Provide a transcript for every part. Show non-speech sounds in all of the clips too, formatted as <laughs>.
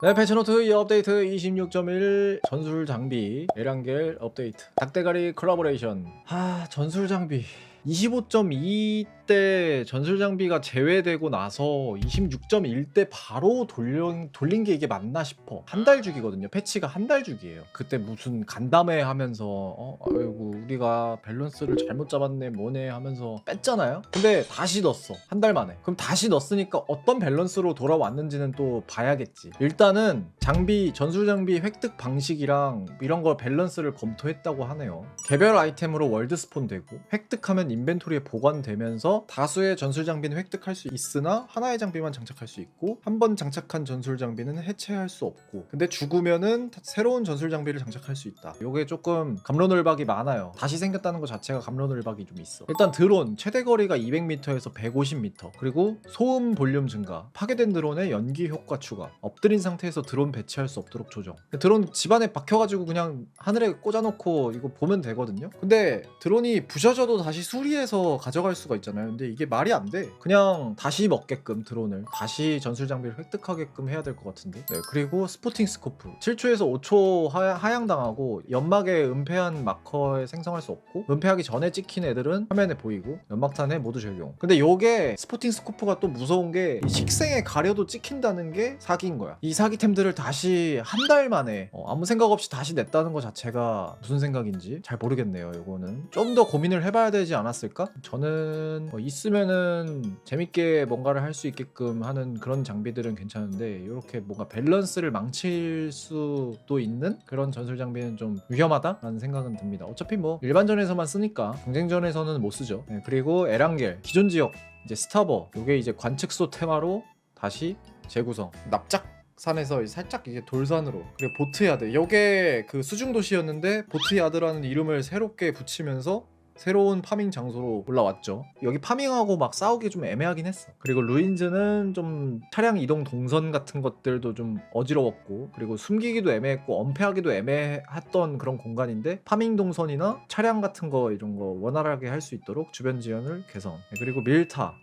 네, 패치노트 이 업데이트 26.1 전술 장비 에란겔 업데이트 닭대가리 콜라보레이션. 하 전술 장비 25.2때 전술 장비가 제외되고 나서 26.1때 바로 돌린, 돌린 게 이게 맞나 싶어. 한 달 주기거든요. 패치가 한 달 주기예요. 그때 무슨 간담회 하면서 어 아이고 우리가 밸런스를 잘못 잡았네 뭐네 하면서 뺐잖아요? 근데 다시 넣었어. 한 달 만에. 그럼 다시 넣었으니까 어떤 밸런스로 돌아왔는지는 또 봐야겠지. 일단은 장비 전술 장비 획득 방식이랑 이런 걸 밸런스를 검토했다고 하네요. 개별 아이템으로 월드 스폰 되고 획득하면 인벤토리에 보관되면서 다수의 전술 장비는 획득할 수 있으나 하나의 장비만 장착할 수 있고 한 번 장착한 전술 장비는 해체할 수 없고 근데 죽으면은 새로운 전술 장비를 장착할 수 있다. 요게 조금 감론을박이 많아요. 다시 생겼다는 것 자체가 감론을박이 좀 있어. 일단 드론 최대 거리가 200m에서 150m 그리고 소음 볼륨 증가 파괴된 드론의 연기 효과 추가 엎드린 상태에서 드론 배치할 수 없도록 조정. 드론 집안에 박혀가지고 그냥 하늘에 꽂아놓고 이거 보면 되거든요? 근데 드론이 부셔져도 다시 수 리해서 가져갈 수가 있잖아요. 근데 이게 말이 안 돼. 그냥 다시 먹게끔 드론을 다시 전술 장비를 획득하게끔 해야 될 것 같은데. 네, 그리고 스포팅 스코프. 7초에서 5초 하, 하향당하고 연막에 은폐한 마커에 생성할 수 없고 은폐하기 전에 찍힌 애들은 화면에 보이고 연막탄에 모두 적용. 근데 요게 스포팅 스코프가 또 무서운 게이 식생에 가려도 찍힌다는 게 사기인 거야. 이 사기템들을 다시 한 달 만에 어, 아무 생각 없이 다시 냈다는 것 자체가 무슨 생각인지 잘 모르겠네요 요거는. 좀 더 고민을 해봐야 되지 않 았을까? 저는 어, 있으면은 재밌게 뭔가를 할 수 있게끔 하는 그런 장비들은 괜찮은데 이렇게 뭔가 밸런스를 망칠 수도 있는 그런 전술 장비는 좀 위험하다라는 생각은 듭니다. 어차피 뭐 일반전에서만 쓰니까 경쟁전에서는 못 쓰죠. 네, 그리고 에란겔 기존 지역 이제 스타버 요게 이제 관측소 테마로 다시 재구성 납작 산에서 살짝 이제 돌산으로 그리고 보트야드 요게 그 수중 도시였는데 보트야드라는 이름을 새롭게 붙이면서 새로운 파밍 장소로 올라왔죠. 여기 파밍하고 막 싸우기 좀 애매하긴 했어. 그리고 루인즈는 좀 차량 이동 동선 같은 것들도 좀 어지러웠고, 그리고 숨기기도 애매했고, 엄폐하기도 애매했던 그런 공간인데, 파밍 동선이나 차량 같은 거 이런 거 원활하게 할 수 있도록 주변 지연을 개선. 네, 그리고 밀타.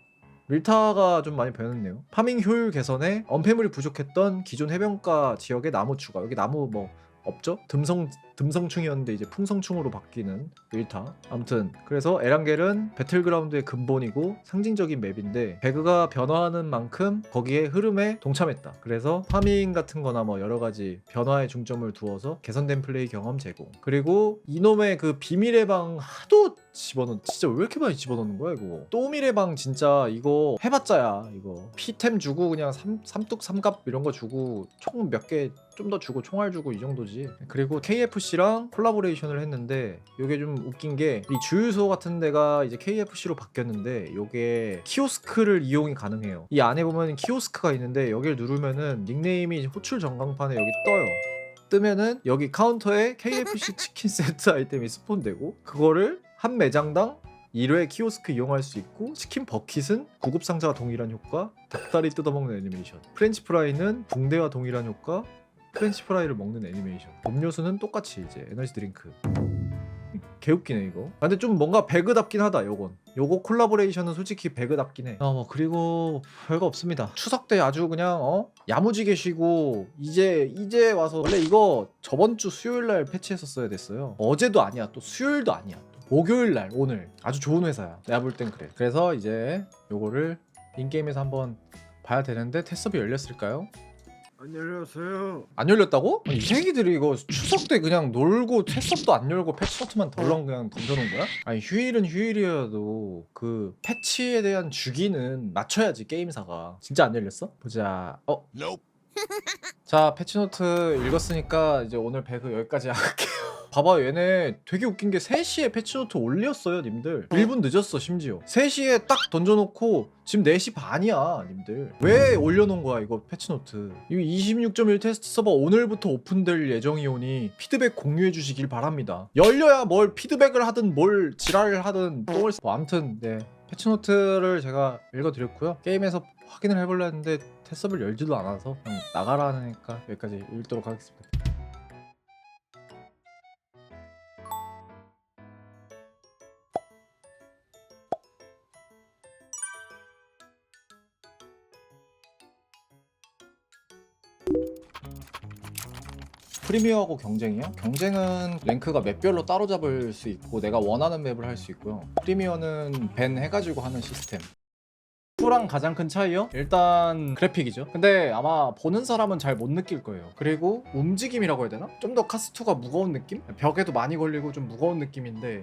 밀타가 좀 많이 변했네요. 파밍 효율 개선에 엄폐물이 부족했던 기존 해변가 지역의 나무 추가. 여기 나무 뭐 없죠? 듬성 듬성충이었는데 이제 풍성충으로 바뀌는 밀타. 아무튼 그래서 에란겔은 배틀그라운드의 근본이고 상징적인 맵인데 배그가 변화하는 만큼 거기에 흐름에 동참했다. 그래서 파밍 같은 거나 뭐 여러 가지 변화에 중점을 두어서 개선된 플레이 경험 제공. 그리고 이놈의 그 비밀의 방 하도 집어넣 진짜 왜 이렇게 많이 집어넣는 거야 이거? 또밀의 방 진짜 이거 해봤자야 이거. 피템 주고 그냥 삼, 삼뚝 삼갑 이런 거 주고 총 몇 개 좀 더 주고 총알 주고 이 정도지. 그리고 KFC랑 콜라보레이션을 했는데 이게 좀 웃긴 게 이 주유소 같은 데가 이제 KFC로 바뀌었는데 이게 키오스크를 이용이 가능해요. 이 안에 보면 키오스크가 있는데 여기를 누르면은 닉네임이 호출 전광판에 여기 떠요. 뜨면은 여기 카운터에 KFC 치킨 <laughs> 세트 아이템이 스폰되고 그거를 한 매장당 1회 키오스크 이용할 수 있고 치킨 버킷은 구급 상자와 동일한 효과 닭다리 뜯어먹는 애니메이션. 프렌치 프라이는 붕대와 동일한 효과 프렌치 프라이를 먹는 애니메이션. 음료수는 똑같이 이제 에너지 드링크. 개웃기네 이거. 아, 근데 좀 뭔가 배그답긴 하다 요건. 요거 콜라보레이션은 솔직히 배그답긴 해 어뭐 그리고 별거 없습니다. 추석 때 아주 그냥 어? 야무지게 쉬고 이제 이제 와서 원래 이거 저번 주 수요일 날 패치했었어야 됐어요. 어제도 아니야 또 수요일도 아니야 또 목요일 날 오늘 아주 좋은 회사야 내가 볼 땐 그래 그래서 이제 요거를 인게임에서 한번 봐야 되는데 테스업이 열렸을까요? 안녕하세요. 안 열렸다고? 아니, 이 새끼들이 이거 추석 때 그냥 놀고 테스업도 안 열고 패치노트만 덜렁 그냥 던져놓은 거야? 아니 휴일은 휴일이어도 그 패치에 대한 주기는 맞춰야지 게임사가 진짜 안 열렸어? 보자 어? 자 패치노트 읽었으니까 이제 오늘 배그 여기까지 할게요. <laughs> 봐봐 얘네 되게 웃긴 게 3시에 패치노트 올렸어요 님들. 1분 늦었어 심지어. 3시에 딱 던져놓고 지금 4시 반이야 님들. 왜 올려놓은 거야 이거 패치노트? 이거 26.1 테스트 서버 오늘부터 오픈될 예정이오니 피드백 공유해 주시길 바랍니다. 열려야 뭘 피드백을 하든 뭘 지랄을 하든 똥을 뭐 아무튼 네. 패치노트를 제가 읽어드렸고요. 게임에서 확인을 해보려 했는데 테스트를 열지도 않아서 그냥 나가라니까 여기까지 읽도록 하겠습니다 프리미어하고 경쟁이요? 경쟁은 랭크가 맵별로 따로 잡을 수 있고 내가 원하는 맵을 할 수 있고요. 프리미어는 밴 해가지고 하는 시스템. 2랑 가장 큰 차이요? 일단 그래픽이죠. 근데 아마 보는 사람은 잘 못 느낄 거예요. 그리고 움직임이라고 해야 되나? 좀 더 카스2가 무거운 느낌? 벽에도 많이 걸리고 좀 무거운 느낌인데